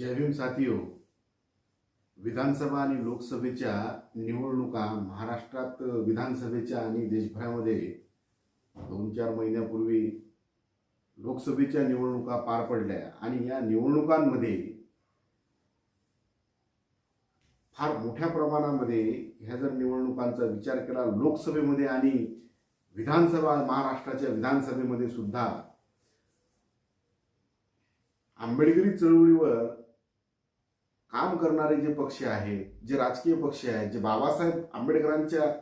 जय भीम साथियो विधानसभा आणि लोकसभेच्या निवडणुका महाराष्ट्रात विधानसभेच्या आणि देशभरामध्ये दोन चार महिन्यापूर्वी लोकसभेच्या निवडणुका पार पडल्या आणि या निवडणुकांमध्ये फार मोठ्या प्रमाणामध्ये ह्या जर निवडणुकांचा विचार केला लोकसभेमध्ये आणि विधानसभा महाराष्ट्राच्या विधानसभेमध्ये सुद्धा आंबेडकरी चळवळीवर काम करणारे जे पक्ष आहेत जे राजकीय पक्ष आहेत जे बाबासाहेब आंबेडकरांच्या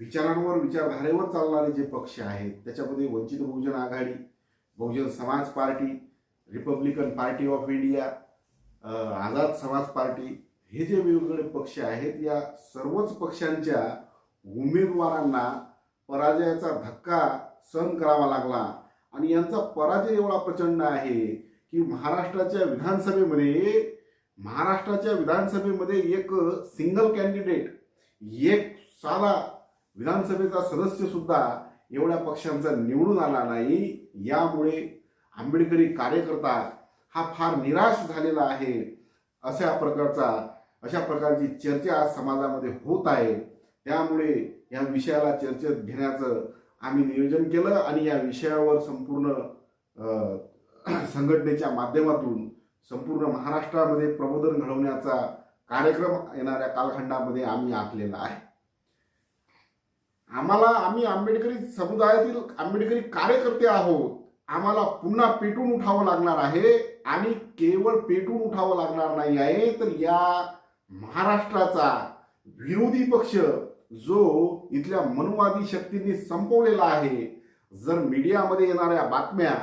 विचारांवर विचारधारेवर चालणारे जे पक्ष आहेत त्याच्यामध्ये वंचित Bahujan Aghadi Bahujan Samaj Party Republican Party of India Azad Samaj Party हे जे वेगवेगळे पक्ष आहेत या सर्वच पक्षांच्या उमेदवारांना पराजयाचा धक्का सहन करावा लागला आणि यांचा पराजय एवढा प्रचंड आहे की महाराष्ट्राच्या विधानसभेमध्ये महाराष्ट्राच्या विधानसभेमध्ये एक सिंगल कॅन्डिडेट एक साधा विधानसभेचा सदस्य सुद्धा एवढ्या पक्षांचा निवडून आला नाही. यामुळे आंबेडकरी कार्यकर्ता हा फार निराश झालेला आहे. अशा प्रकारचा अशा प्रकारची चर्चा आज समाजामध्ये होत आहे. त्यामुळे या विषयाला चर्चेत घेण्याचं आम्ही नियोजन केलं आणि या विषयावर संपूर्ण संघटनेच्या माध्यमातून संपूर्ण महाराष्ट्रामध्ये प्रबोधन घडवण्याचा कार्यक्रम येणाऱ्या कालखंडामध्ये आम्ही आखलेला आहे. आम्हाला आम्ही आंबेडकरी समुदायातील आंबेडकरी कार्यकर्ते आहोत. आम्हाला पुन्हा पेटून उठावं लागणार आहे आणि केवळ पेटून उठावं लागणार नाही आहे तर या महाराष्ट्राचा विरोधी पक्ष जो इथल्या मनुवादी शक्तींनी संपवलेला आहे जर मीडियामध्ये येणाऱ्या बातम्या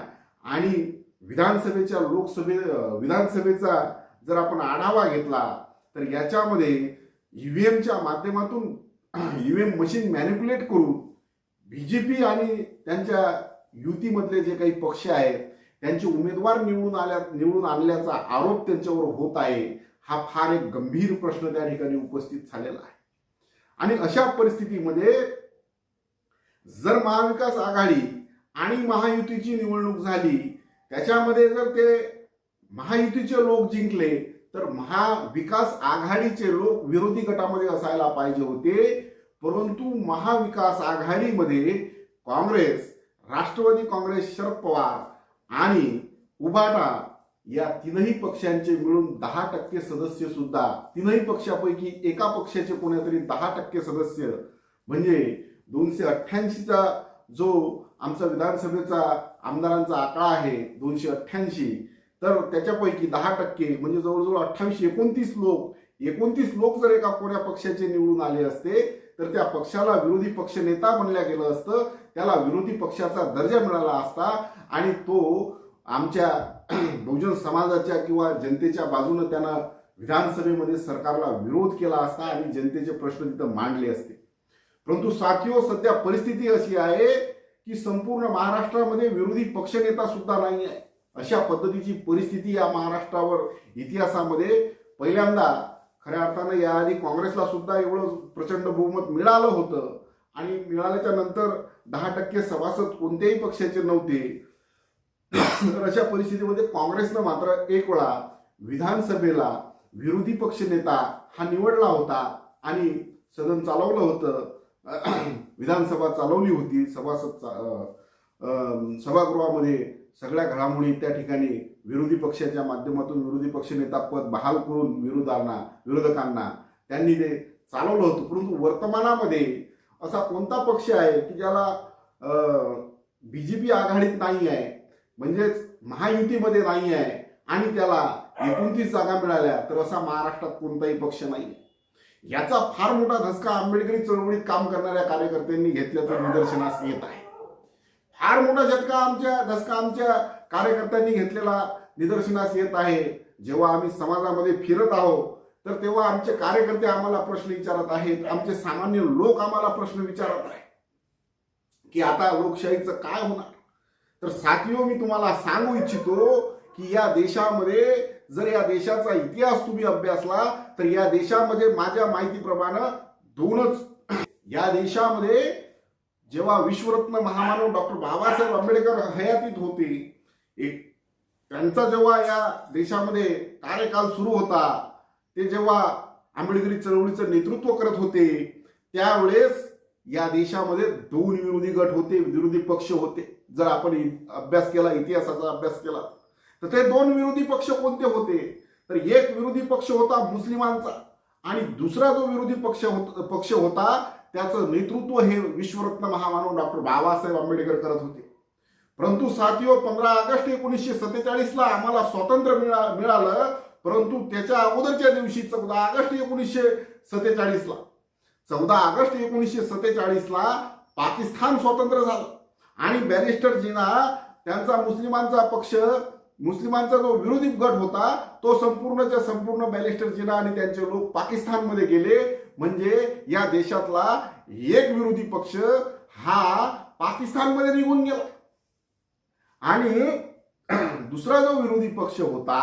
आणि विधानसभेच्या लोकसभे विधानसभेचा जर आपण आढावा घेतला तर याच्यामध्ये ईव्हीएमच्या माध्यमातून ईव्हीएम मशीन मॅनिप्युलेट करून बी जे पी आणि त्यांच्या युतीमधले जे काही पक्ष आहेत त्यांचे उमेदवार निवडून आल्या निवडून आणल्याचा आरोप त्यांच्यावर होत आहे हा फार एक गंभीर प्रश्न त्या ठिकाणी उपस्थित झालेला आहे. आणि अशा परिस्थितीमध्ये जर महाविकास आघाडी आणि महायुतीची निवडणूक झाली त्याच्यामध्ये जर ते महायुतीचे लोक जिंकले तर महाविकास आघाडीचे लोक विरोधी गटामध्ये असायला पाहिजे होते. परंतु महाविकास आघाडीमध्ये काँग्रेस राष्ट्रवादी काँग्रेस शरद पवार आणि उभाटा या तीनही पक्षांचे मिळून दहा टक्के सदस्य सुद्धा तीनही पक्षापैकी एका पक्षाचे कोणीतरी दहा टक्के सदस्य म्हणजे दोनशे अठ्ठ्याऐंशीचा जो आमचा विधानसभेचा आमदारांचा आकडा आहे दोनशे अठ्ठ्याऐंशी. तर त्याच्यापैकी दहा टक्के म्हणजे जवळजवळ अठ्ठावीस एकोणतीस लोक एकोणतीस लोक जर एका कोण्या पक्षाचे निवडून आले असते तर त्या पक्षाला विरोधी पक्ष नेता म्हणल्या गेलं असतं. त्याला विरोधी पक्षाचा दर्जा मिळाला असता आणि तो आमच्या बहुजन समाजाच्या किंवा जनतेच्या बाजूने त्यानं विधानसभेमध्ये सरकारला विरोध केला असता आणि जनतेचे प्रश्न तिथं मांडले असते. परंतु साथियो सध्या परिस्थिती अशी आहे की संपूर्ण महाराष्ट्रामध्ये विरोधी पक्षनेता सुद्धा नाही आहे. अशा पद्धतीची परिस्थिती या महाराष्ट्रावर इतिहासामध्ये पहिल्यांदा खऱ्या अर्थानं याआधी काँग्रेसला सुद्धा एवढं प्रचंड बहुमत मिळालं होतं. आणि मिळाल्याच्या नंतर दहा टक्के सभासद कोणत्याही पक्षाचे नव्हते. तर अशा परिस्थितीमध्ये काँग्रेसनं मात्र एक वेळा विधानसभेला विरोधी पक्षनेता हा निवडला होता आणि सदन चालवलं होतं. विधानसभा चालवली होती सभासद चा- सभागृहामध्ये सगळ्या घडामोडी त्या ठिकाणी विरोधी पक्षाच्या माध्यमातून विरोधी पक्षनेता पद बहाल करून विरोधांना विरोधकांना त्यांनी ते चालवलं होतं. परंतु वर्तमानामध्ये असा कोणता पक्ष आहे की ज्याला बी जे पी आघाडीत नाही आहे म्हणजेच महायुतीमध्ये नाही आहे आणि त्याला एकोणतीस जागा मिळाल्या तर असा महाराष्ट्रात कोणताही पक्ष नाही आहे याचा फार मोठा धसका आंबेडकरी चळवळीत काम करणाऱ्या कार्यकर्त्यांनी घेतल्याचं निदर्शनास येत आहे. फार मोठा झटका आमच्या धसका आमच्या कार्यकर्त्यांनी घेतलेला निदर्शनास येत आहे. जेव्हा आम्ही समाजामध्ये फिरत आहोत तर तेव्हा आमचे कार्यकर्ते आम्हाला प्रश्न विचारत आहेत. आमचे सामान्य लोक आम्हाला प्रश्न विचारत आहेत. की आता लोकशाहीचं काय होणार? तर साथियो मी तुम्हाला सांगू इच्छितो की या देशामध्ये जर या देशाचा इतिहास तुम्ही अभ्यासला तर या देशामध्ये माझ्या माहितीप्रमाणे दोनच या देशामध्ये जेव्हा विश्वरत्न महामानव डॉक्टर बाबासाहेब आंबेडकर हयातीत होते एक त्यांचा जेव्हा या देशामध्ये कार्यकाल सुरू होता ते जेव्हा आंबेडकरी चळवळीचं नेतृत्व करत होते त्यावेळेस या देशामध्ये दोन विरोधी गट होते विरोधी पक्ष होते. जर आपण अभ्यास केला इतिहासाचा अभ्यास केला तर ते दोन विरोधी पक्ष कोणते होते? तर एक विरोधी पक्ष होता मुस्लिमांचा आणि दुसरा जो विरोधी पक्ष होत पक्ष होता त्याचं नेतृत्व हे विश्वरत्न महामानव डॉक्टर बाबासाहेब आंबेडकर करत होते. परंतु साथियो पंधरा ऑगस्ट एकोणीसशे सत्तेचाळीसला आम्हाला स्वातंत्र्य मिळा मिळालं परंतु त्याच्या अगोदरच्या दिवशी चौदा ऑगस्ट एकोणीसशे सत्तेचाळीसला चौदा ऑगस्ट एकोणीसशे सत्तेचाळीसला पाकिस्तान स्वतंत्र झालं. आणि बॅरिस्टर जिना त्यांचा मुस्लिमांचा पक्ष मुस्लिमांचा जो विरोधी गट होता तो संपूर्णच्या संपूर्ण बॅलिस्टर जिना आणि त्यांचे लोक पाकिस्तानमध्ये गेले. म्हणजे या देशातला एक विरोधी पक्ष हा पाकिस्तानमध्ये निघून गेला. आणि दुसरा जो विरोधी पक्ष होता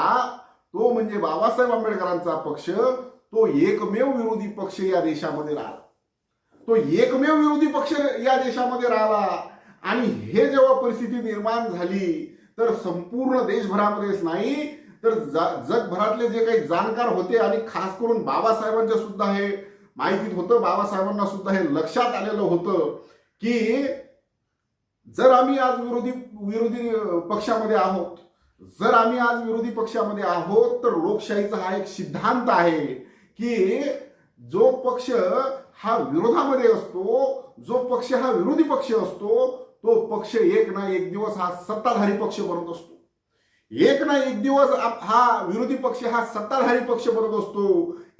तो म्हणजे बाबासाहेब आंबेडकरांचा पक्ष तो एकमेव विरोधी पक्ष या देशामध्ये राहिला. तो एकमेव विरोधी पक्ष या देशामध्ये राहिला. आणि हे जेव्हा परिस्थिती निर्माण झाली तर संपूर्ण देशभरामध्येच नाही. तर जगभरातले जे काही जाणकार होते आणि खास करून बाबासाहेबांच्या सुद्धा हे माहितीत होतं. बाबासाहेबांना सुद्धा हे लक्षात आलेलं होतं की जर आम्ही आज विरोधी विरोधी पक्षामध्ये आहोत जर आम्ही आज विरोधी पक्षामध्ये आहोत तर लोकशाहीचा हा एक सिद्धांत आहे की जो पक्ष हा विरोधामध्ये असतो जो पक्ष हा विरोधी पक्ष असतो तो पक्ष एक ना एक दिवस हा सत्ताधारी पक्ष बनत असतो. एक ना एक दिवस हा विरोधी पक्ष हा सत्ताधारी पक्ष बनत असतो.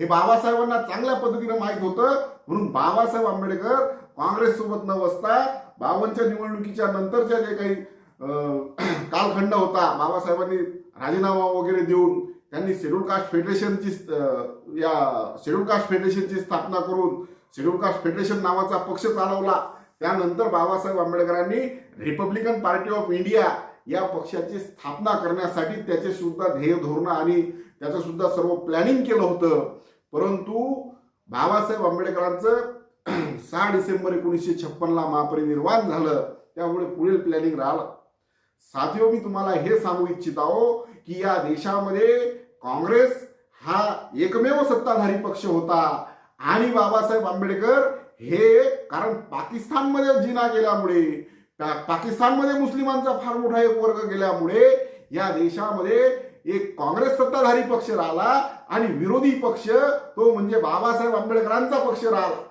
हे बाबासाहेबांना चांगल्या पद्धतीने माहीत होतं. म्हणून बाबासाहेब आंबेडकर काँग्रेस सोबत न बसता बावनच्या निवडणुकीच्या नंतरच्या जे काही अं, कालखंड होता बाबासाहेबांनी राजीनामा वगैरे देऊन त्यांनी शेड्यूल कास्ट फेडरेशनची या शेड्यूल कास्ट फेडरेशनची स्थापना करून शेड्यूल कास्ट फेडरेशन नावाचा पक्ष चालवला. त्यानंतर बाबासाहेब आंबेडकरांनी रिपब्लिकन पार्टी ऑफ इंडिया या पक्षाची स्थापना करण्यासाठी त्याचे सुद्धा ध्येय धोरणं आणि त्याचं सुद्धा सर्व प्लॅनिंग केलं होतं. परंतु बाबासाहेब आंबेडकरांचं सहा डिसेंबर एकोणीसशे छप्पनला महापरिनिर्वाण झालं. त्यामुळे पुढील प्लॅनिंग राहिलं. साथियो मी तुम्हाला हे सांगू इच्छित आहो की या देशामध्ये काँग्रेस हा एकमेव सत्ताधारी पक्ष होता आणि बाबासाहेब आंबेडकर हे कारण पाकिस्तानमध्ये जिना गेल्यामुळे पाकिस्तानमध्ये मुस्लिमांचा फार मोठा एक वर्ग गेल्यामुळे या देशामध्ये एक काँग्रेस सत्ताधारी पक्ष राहिला आणि विरोधी पक्ष तो म्हणजे बाबासाहेब आंबेडकरांचा पक्ष राहिला.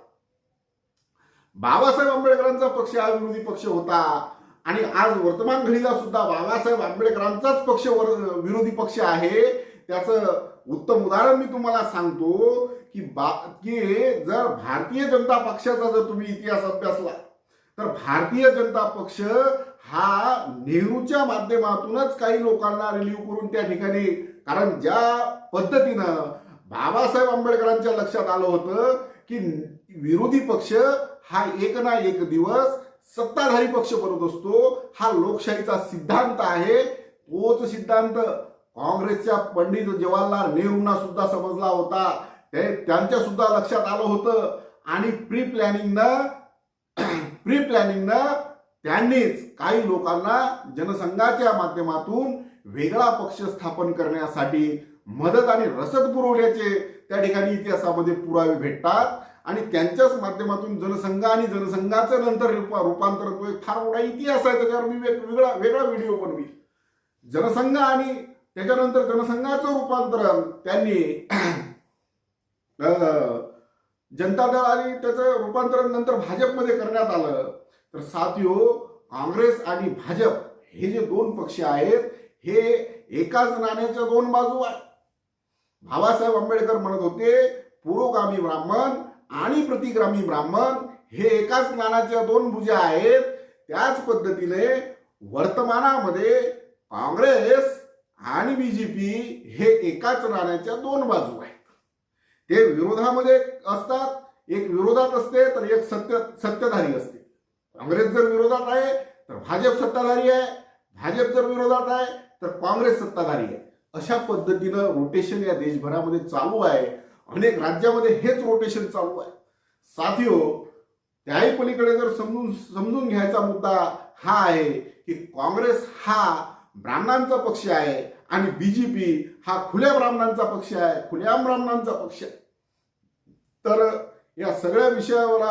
बाबासाहेब आंबेडकरांचा पक्ष हा विरोधी पक्ष होता आणि आज वर्तमान घडीला सुद्धा बाबासाहेब आंबेडकरांचाच पक्ष वर- विरोधी पक्ष आहे. त्याचं उत्तम उदाहरण मी तुम्हाला सांगतो की बा की जर भारतीय जनता पक्षाचा जर तुम्ही इतिहास अभ्यासला तर भारतीय जनता पक्ष हा नेहरूच्या माध्यमातूनच काही लोकांना रिलीव्ह करून त्या ठिकाणी कारण ज्या पद्धतीनं बाबासाहेब आंबेडकरांच्या लक्षात आलं होतं की विरोधी पक्ष हा एक ना एक दिवस सत्ताधारी पक्ष बनत असतो. हा लोकशाहीचा सिद्धांत आहे. तोच सिद्धांत काँग्रेसच्या पंडित जवाहरलाल नेहरूंना सुद्धा समजला होता. ते त्यांच्या सुद्धा लक्षात आलं होतं. आणि प्री प्लॅनिंगनं प्री प्लॅनिंगनं त्यांनीच काही लोकांना जनसंघाच्या माध्यमातून वेगळा पक्ष स्थापन करण्यासाठी मदत आणि रसद पुरवण्याचे त्या ठिकाणी इतिहासामध्ये पुरावे भेटतात. आणि त्यांच्याच माध्यमातून जनसंघ आणि जनसंघाचं नंतर रूपा- रूपांतर फार मोठा इतिहास आहे. त्याच्यावर मी वेगळा वेगळा व्हिडिओ बनवी जनसंघ आणि त्याच्यानंतर जनसंघाचं रूपांतरण त्यांनी जनता दल आणि त्याचं रूपांतरण नंतर भाजपमध्ये करण्यात आलं. तर साथियो काँग्रेस आणि भाजप हे जे दोन पक्ष आहेत हे एकाच नाण्याच्या दोन बाजू आहेत. बाबासाहेब आंबेडकर म्हणत होते पुरोगामी ब्राह्मण आणि प्रतिग्रामी ब्राह्मण हे एकाच नाण्याच्या दोन भुजा आहेत. त्याच पद्धतीने वर्तमानामध्ये काँग्रेस आणि बीजेपी हे एकाच नाण्याच्या दोन बाजू आहेत. ते विरोधामध्ये असतात एक विरोधात असते तर एक सत्य सत्ताधारी असते. काँग्रेस जर विरोधात आहे तर भाजप सत्ताधारी आहे. भाजप जर विरोधात आहे तर काँग्रेस सत्ताधारी आहे. अशा पद्धतीनं रोटेशन या देशभरामध्ये चालू आहे. अनेक राज्यामध्ये हेच रोटेशन चालू आहे. साथियो त्याही पलीकडे जर समजून समजून घ्यायचा मुद्दा हा आहे की काँग्रेस हा ब्राह्मणांचा पक्ष आहे. आणि बीजेपी हा खुल्या ब्राह्मणांचा पक्ष आहे खुल्या ब्राह्मणांचा पक्ष आहे. तर या सगळ्या विषयावर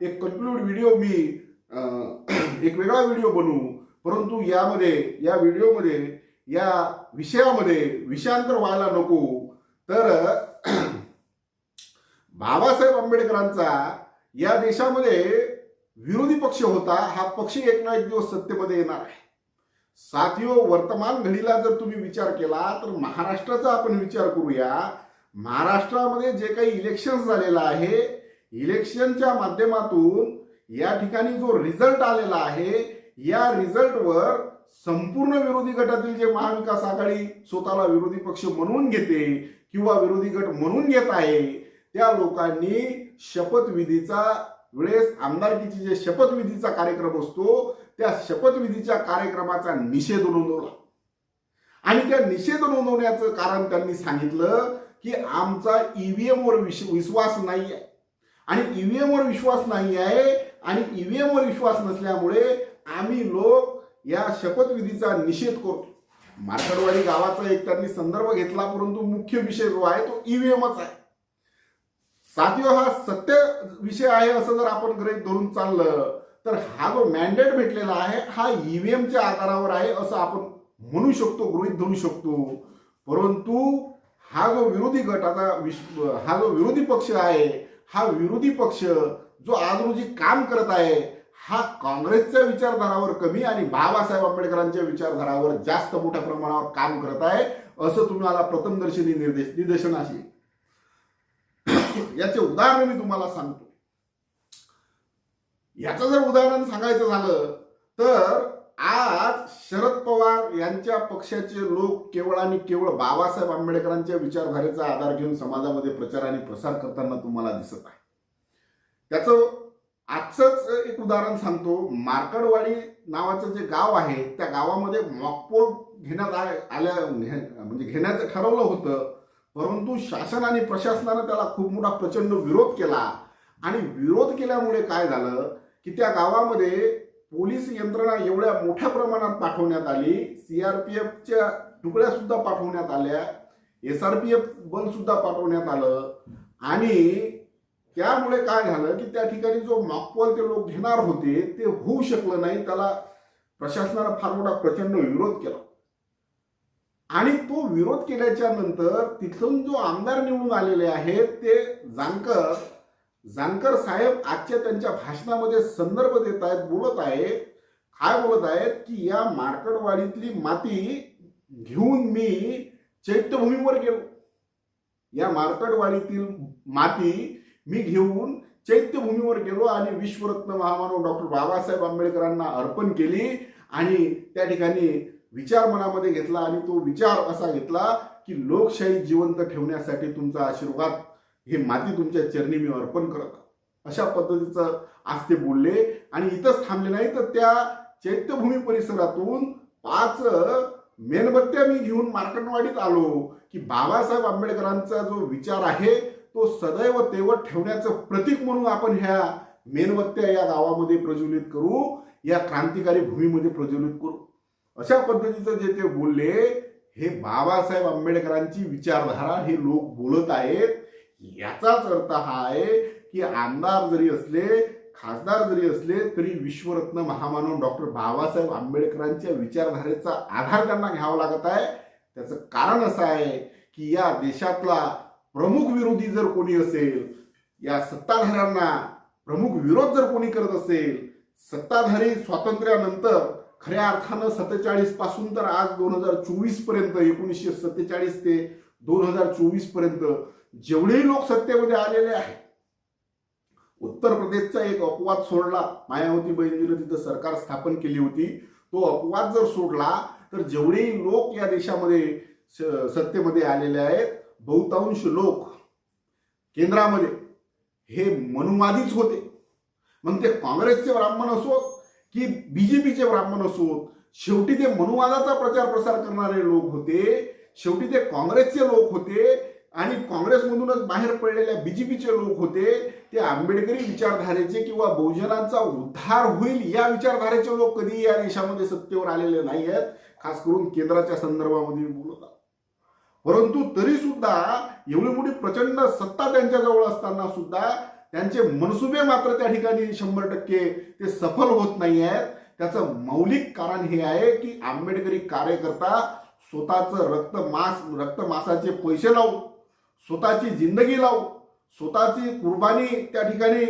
एक कन्क्लूड व्हिडिओ मी अं, एक वेगळा व्हिडिओ बनवू. परंतु यामध्ये या व्हिडिओमध्ये या विषयामध्ये विषयांतर व्हायला नको. तर बाबासाहेब आंबेडकरांचा या देशामध्ये विरोधी पक्ष होता हा पक्ष एक ना एक दिवस सत्तेमध्ये येणार आहे. साथियो वर्तमान घडीला जर तुम्ही विचार केला तर महाराष्ट्राचा आपण विचार करूया. महाराष्ट्रामध्ये जे काही इलेक्शन झालेलं आहे इलेक्शनच्या माध्यमातून या ठिकाणी जो रिझल्ट आलेला आहे या रिझल्टवर संपूर्ण विरोधी गटातील जे महाविकास आघाडी स्वतःला विरोधी पक्ष म्हणून घेते किंवा विरोधी गट म्हणून घेत आहे त्या लोकांनी शपथविधीचा वेळेस आमदारकीची जे शपथविधीचा कार्यक्रम असतो त्या शपथविधीच्या कार्यक्रमाचा निषेध नोंदवला. आणि त्या निषेध नोंदवण्याचं कारण त्यांनी सांगितलं की आमचा ईव्हीएम वर विश्वास नाही आहे आणि ईव्हीएम वर विश्वास नाही आहे आणि ईव्हीएम वर विश्वास नसल्यामुळे आम्ही लोक या शपथविधीचा निषेध करतो. मार्कडवाडी गावाचा एक त्यांनी संदर्भ घेतला परंतु मुख्य विषय जो आहे तो ईव्हीएमच आहे. सातवा हा सत्य विषय आहे असं जर आपण गृहित धरून चाललं तर हा जो मॅन्डेट भेटलेला आहे हा ईव्हीएमच्या आधारावर आहे असं आपण म्हणू शकतो गृहित धरू शकतो. परंतु हा जो विरोधी गट आता हा जो विरोधी पक्ष आहे हा विरोधी पक्ष जो आज रोजी काम करत आहे हा काँग्रेसच्या विचारधारावर कमी आणि बाबासाहेब आंबेडकरांच्या विचारधारावर जास्त मोठ्या प्रमाणावर काम करत आहे असं तुम्हाला प्रथमदर्शनी निर्देश निदर्शनाशी. याचे उदाहरण मी तुम्हाला सांगतो. याचं जर उदाहरण सांगायचं झालं तर आज शरद पवार यांच्या पक्षाचे लोक केवळ आणि केवळ बाबासाहेब आंबेडकरांच्या विचारधारेचा आधार घेऊन समाजामध्ये प्रचार आणि प्रसार करताना तुम्हाला दिसत आहे. त्याचं आजचंच एक उदाहरण सांगतो. मार्कडवाडी नावाचं जे गाव आहे त्या गावामध्ये मॉकपोल घेण्यात आल्या म्हणजे घेण्याचं ठरवलं होतं. परंतु शासन आणि प्रशासनानं त्याला खूप मोठा प्रचंड विरोध केला. आणि विरोध केल्यामुळे काय झालं? की त्या गावामध्ये पोलीस यंत्रणा एवढ्या मोठ्या प्रमाणात पाठवण्यात आली सीआरपीएफच्या तुकड्या सुद्धा पाठवण्यात आल्या एस आर पी एफ बल सुद्धा पाठवण्यात आलं आणि त्यामुळे काय झालं की त्या ठिकाणी जो मॉकपॉल ते लोक घेणार होते ते होऊ शकलं नाही. त्याला प्रशासनानं फार मोठा प्रचंड विरोध केला. आणि तो विरोध केल्याच्यानंतर तिथून जो आमदार निवडून आलेले आहेत ते जानकर जानकर साहेब आजच्या त्यांच्या भाषणामध्ये संदर्भ देत आहेत बोलत आहेत. काय बोलत आहेत? की या मार्कडवाडीतली माती घेऊन मी चैत्यभूमीवर गेलो. या मार्कडवाडीतील माती मी घेऊन चैत्यभूमीवर गेलो आणि विश्वरत्न महामानव डॉक्टर बाबासाहेब आंबेडकरांना अर्पण केली आणि त्या ठिकाणी विचार मनामध्ये घेतला आणि तो विचार असा घेतला की लोकशाही जिवंत ठेवण्यासाठी तुमचा आशीर्वाद हे माती तुमच्या चरणी मी अर्पण करत अशा पद्धतीचं आज ते बोलले आणि इथंच थांबले नाही तर त्या चैत्यभूमी परिसरातून पाच मेणबत्त्या मी घेऊन मार्कंडवाडीत आलो की बाबासाहेब आंबेडकरांचा जो विचार आहे तो सदैव तेवत ठेवण्याचं प्रतीक म्हणून आपण ह्या मेणबत्त्या या गावामध्ये प्रज्वलित करू या क्रांतिकारी भूमीमध्ये प्रज्वलित करू. अशा पद्धतीचं जे ते बोलले हे बाबासाहेब आंबेडकरांची विचारधारा हे लोक बोलत आहेत. याचाच अर्थ हा आहे की आमदार जरी असले खासदार जरी असले तरी विश्वरत्न महामानव डॉक्टर बाबासाहेब आंबेडकरांच्या विचारधारेचा आधार त्यांना घ्यावा लागत आहे. त्याचं कारण असं आहे की या देशातला प्रमुख विरोधी जर कोणी असेल या सत्ताधाऱ्यांना प्रमुख विरोध जर कोणी करत असेल सत्ताधारी स्वातंत्र्यानंतर खऱ्या अर्थानं सत्तेचाळीसपासून तर आज दोन हजार चोवीसपर्यंत एकोणीसशे सत्तेचाळीस ते दोन हजार चोवीसपर्यंत जेवढेही लोक सत्तेमध्ये आलेले आहेत उत्तर प्रदेशचा एक अपवाद सोडला. मायावती बहिणीनं तिथं सरकार स्थापन केली होती. तो अपवाद जर सोडला तर जेवढेही लोक या देशामध्ये स- सत्तेमध्ये आलेले आहेत बहुतांश लोक केंद्रामध्ये हे मनुवादीच होते. मग ते काँग्रेसचे ब्राह्मण असोत की बीजेपीचे ब्राह्मण असोत शेवटी ते मनुवादाचा प्रचार प्रसार करणारे लोक होते शेवटी ते काँग्रेसचे लोक होते आणि काँग्रेसमधूनच बाहेर पडलेल्या बीजेपीचे लोक होते ते आंबेडकरी विचारधारेचे किंवा बहुजनांचा उद्धार होईल या विचारधारेचे लोक कधी या देशामध्ये सत्तेवर आलेले नाही आहेत खास करून केंद्राच्या संदर्भामध्ये बोलत परंतु तरी सुद्धा एवढी मोठी प्रचंड सत्ता त्यांच्या जवळ असताना सुद्धा त्यांचे मनसुबे मात्र त्या ठिकाणी शंभर टक्के ते सफल होत नाही आहेत त्याचं मौलिक कारण हे आहे की आंबेडकरी कार्यकर्ता स्वतःचं रक्त मास रक्त मासाचे पैसे लावून स्वतःची जिंदगी लावू. स्वतःची कुर्बानी त्या ठिकाणी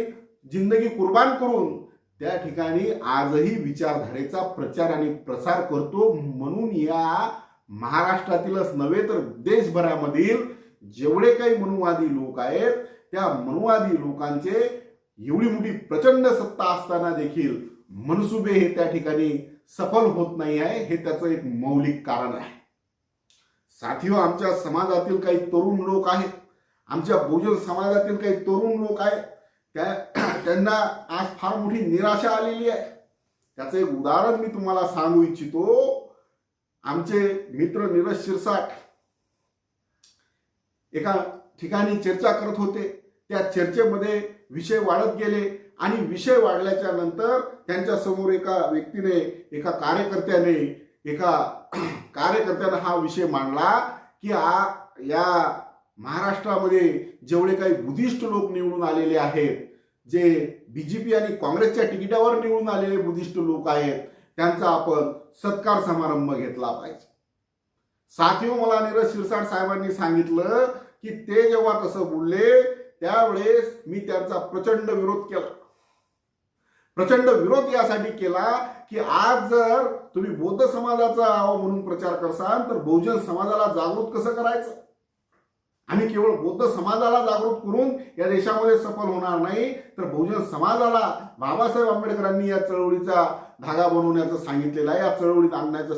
जिंदगी कुर्बान करून त्या ठिकाणी आजही विचारधारेचा प्रचार आणि प्रसार करतो. म्हणून या महाराष्ट्रातीलच नव्हे तर देशभरामधील जेवढे काही मनुवादी लोक आहेत त्या मनुवादी लोकांचे एवढी मोठी प्रचंड सत्ता असताना देखील मनसुबे हे त्या ठिकाणी सफल होत नाही आहे. हे त्याचं एक मौलिक कारण आहे. साथियो आमच्या समाजातील काही तरुण लोक आहेत. आमच्या बहुजन समाजातील काही तरुण लोक आहेत. त्या त्यांना आज फार मोठी निराशा आलेली आहे. त्याचं एक उदाहरण मी तुम्हाला सांगू इच्छितो. आमचे मित्र नीरज शिरसाट एका ठिकाणी चर्चा करत होते. त्या चर्चेमध्ये विषय वाढत गेले आणि विषय वाढल्याच्या नंतर त्यांच्यासमोर एका व्यक्तीने एका कार्यकर्त्याने एका कार्यकर्त्यांना हा विषय मांडला की आ या महाराष्ट्रामध्ये जेवढे काही बुद्धिस्ट लोक निवडून आलेले आहेत जे बीजेपी आणि काँग्रेसच्या तिकिटावर निवडून आलेले बुद्धिस्ट लोक आहेत त्यांचा आपण सत्कार समारंभ घेतला पाहिजे. साथीव मला नीरज शिरसाट साहेबांनी सांगितलं की ते जेव्हा तसं बोलले त्यावेळेस मी त्यांचा प्रचंड विरोध केला. प्रचंड विरोध यासाठी केला की आज जर तुम्ही बौद्ध समाजाचा आहो म्हणून प्रचार करसाल तर बहुजन समाजाला जागृत कसं करायचं? आणि केवळ बौद्ध समाजाला जागृत करून या देशामध्ये सफल होणार नाही तर बहुजन समाजाला बाबासाहेब आंबेडकरांनी या चळवळीचा धागा बनवण्याचं सांगितलेलं आहे या चळवळीत आणण्याचा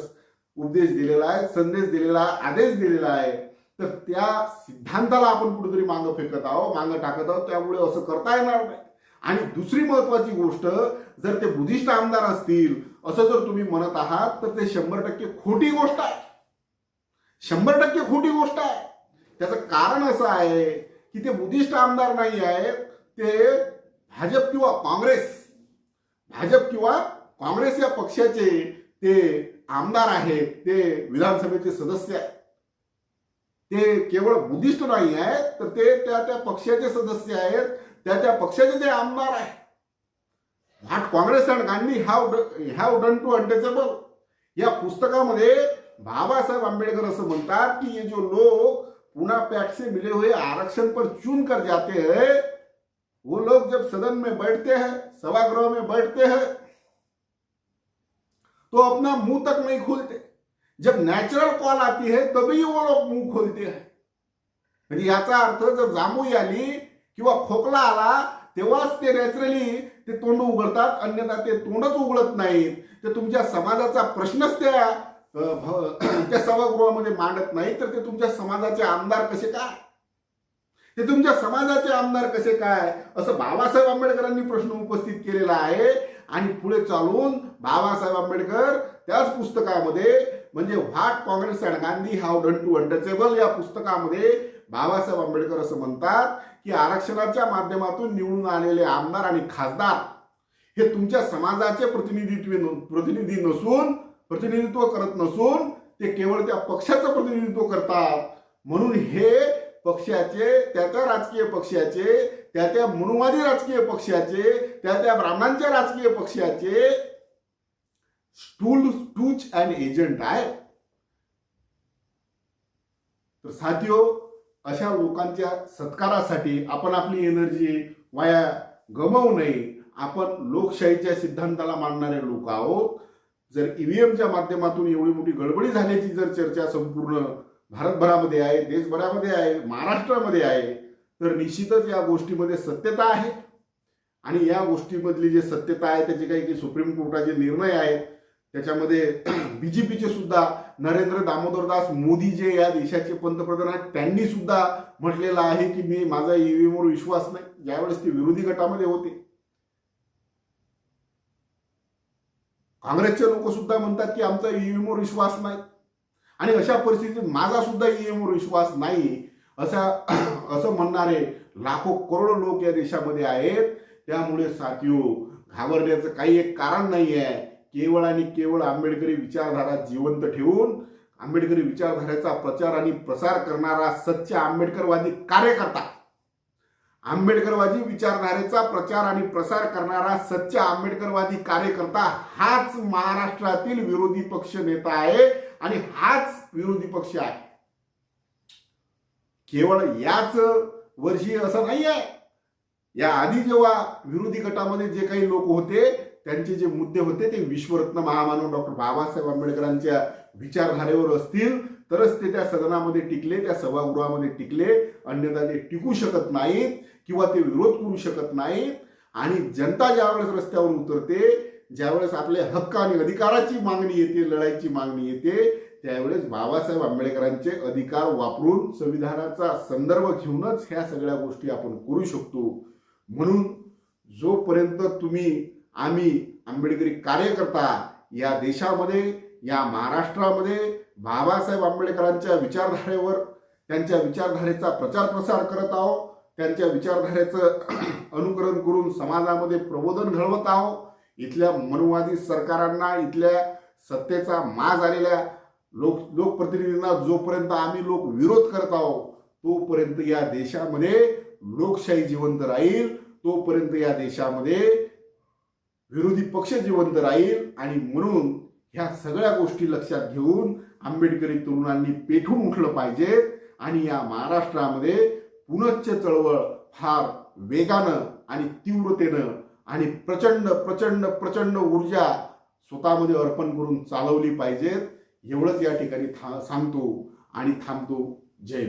उपदेश दिलेला आहे संदेश दिलेला आहे आदेश दिलेला आहे. तर त्या सिद्धांताला आपण कुठेतरी मागं फेकत आहोत मागं टाकत आहोत त्यामुळे असं करता येणार नाही. आणि दुसरी महत्वाची गोष्ट जर ते बुद्धिस्ट आमदार असतील असं जर तुम्ही म्हणत आहात तर ते शंभर टक्के खोटी गोष्ट आहे. शंभर टक्के खोटी गोष्ट आहे. त्याचं कारण असं आहे की ते बुद्धिस्ट आमदार नाही आहेत ते भाजप किंवा काँग्रेस. भाजप किंवा काँग्रेस या पक्षाचे ते आमदार आहेत ते विधानसभेचे सदस्य आहेत. ते केवळ बुद्धिस्ट नाही आहेत तर ते त्या त्या पक्षाचे सदस्य आहेत पक्षाचे ते आमदार आहेत what Congress and Gandhi have done to untouchable या पुस्तकामध्ये बाबासाहेब आंबेडकर असं म्हणतात की ये जो लोग पुना पैक्ट से मिले हुए आरक्षण पर चुन कर जाते हैं, वो लोग जब सदन में बैठते हैं, सभागृह में बैठते हैं तो अपना मुँह तक नहीं खोलते। जब नेचुरल कॉल आती है, तभी वो लोग मुँह खोलते हैं. अर्थ जर जांभूई आली किंवा खोकला आला तेव्हाच ते नॅचरली ते तोंड उघडतात. अन्यथा ते तोंडच उघडत नाहीत. ते तुमच्या समाजाचा प्रश्नच त्या त्या सभागृहामध्ये मांडत नाही तर ते तुमच्या समाजाचे आमदार कसे काय? ते तुमच्या समाजाचे आमदार कसे काय? असं बाबासाहेब आंबेडकरांनी प्रश्न उपस्थित केलेला आहे. आणि पुढे चालून बाबासाहेब आंबेडकर त्याच पुस्तकामध्ये म्हणजे what Congress and Gandhi have done to untouchable या पुस्तकामध्ये बाबासाहेब आंबेडकर असं म्हणतात. की आरक्षणाच्या माध्यमातून निवडून आलेले आमदार आणि खासदार हे तुमच्या समाजाचे प्रतिनिधित्व प्रतिनिधी नसून प्रतिनिधित्व करत नसून ते केवळ त्या पक्षाचं प्रतिनिधित्व करतात. म्हणून हे पक्षाचे त्या त्या राजकीय पक्षाचे त्या त्या मनुवादी राजकीय पक्षाचे त्या त्या ब्राह्मणांच्या राजकीय पक्षाचे स्टूल टूच अँड एजंट आहे तर साथियो अशा लोकांच्या सत्कारासाठी आपण आपली एनर्जी वाया गमावू नये. आपण लोकशाहीच्या सिद्धांताला मानणारे लोक आहोत. जर ईव्हीएमच्या माध्यमातून एवढी मोठी गडबडी झाल्याची जर चर्चा संपूर्ण भारतभरामध्ये आहे देशभरामध्ये आहे महाराष्ट्रामध्ये आहे तर निश्चितच या गोष्टीमध्ये सत्यता आहे. आणि या गोष्टीमधली जे सत्यता आहे त्याचे काही काही सुप्रीम कोर्टाचे निर्णय आहेत त्याच्यामध्ये बीजेपीचे सुद्धा नरेंद्र दामोदरदास मोदी जे या देशाचे पंतप्रधान आहेत त्यांनी सुद्धा म्हटलेलं आहे की मी माझा ईव्हीएमवर विश्वास नाही. ज्यावेळेस ते विरोधी गटामध्ये होते. काँग्रेसचे लोक सुद्धा म्हणतात की आमचा ईव्हीएमवर विश्वास नाही. आणि अशा परिस्थितीत माझा सुद्धा ईव्हीएमवर विश्वास नाही असा असं म्हणणारे लाखो करोडो लोक या देशामध्ये आहेत. त्यामुळे साथियो घाबरण्याचं काही एक कारण नाही आहे केवळ आणि केवळ आंबेडकरी विचारधारा जिवंत ठेवून आंबेडकरी विचारधारेचा प्रचार आणि प्रसार करणारा सच्चा आंबेडकरवादी कार्यकर्ता. आंबेडकरवादी विचारधारेचा प्रचार आणि प्रसार करणारा सच्चा आंबेडकरवादी कार्यकर्ता हाच महाराष्ट्रातील विरोधी पक्ष नेता आहे आणि हाच विरोधी पक्ष आहे. केवळ याच वर्षी असं नाही आहे या आधी जेव्हा विरोधी गटामध्ये जे काही लोक होते त्यांचे जे मुद्दे होते ते विश्वरत्न महामानव डॉक्टर बाबासाहेब आंबेडकरांच्या विचारधारेवर असतील. तरच ते त्या सदनामध्ये टिकले त्या सभागृहामध्ये टिकले. अन्यथा ते टिकू शकत नाहीत किंवा ते विरोध करू शकत नाहीत. आणि जनता ज्यावेळेस रस्त्यावर उतरते ज्यावेळेस आपले हक्क आणि अधिकाराची मागणी येते लढाईची मागणी येते त्यावेळेस बाबासाहेब आंबेडकरांचे अधिकार वापरून संविधानाचा संदर्भ घेऊनच ह्या सगळ्या गोष्टी आपण करू शकतो. म्हणून जोपर्यंत तुम्ही आम्ही आंबेडकरी कार्यकर्ता या देशामध्ये या महाराष्ट्रामध्ये बाबासाहेब आंबेडकरांच्या विचारधारेवर त्यांच्या विचारधारेचा प्रचार प्रसार करत आहोत. त्यांच्या विचारधारेचं अनुकरण करून समाजामध्ये प्रबोधन घडवत आहोत. इथल्या मनुवादी सरकारांना इथल्या सत्तेचा माज आलेल्या लोक लोकप्रतिनिधींना जोपर्यंत आम्ही लोक विरोध करत आहोत तोपर्यंत या देशामध्ये लोकशाही जिवंत राहील. तोपर्यंत या देशामध्ये विरोधी पक्ष जिवंत राहील आणि म्हणून ह्या सगळ्या गोष्टी लक्षात घेऊन आंबेडकरी तरुणांनी पेठून उठलं पाहिजे आणि या महाराष्ट्रामध्ये पुनश्च चळवळ फार वेगानं आणि तीव्रतेनं आणि प्रचंड प्रचंड प्रचंड ऊर्जा स्वतःमध्ये अर्पण करून चालवली पाहिजेत. एवढंच या ठिकाणी था सांगतो आणि थांबतो. जय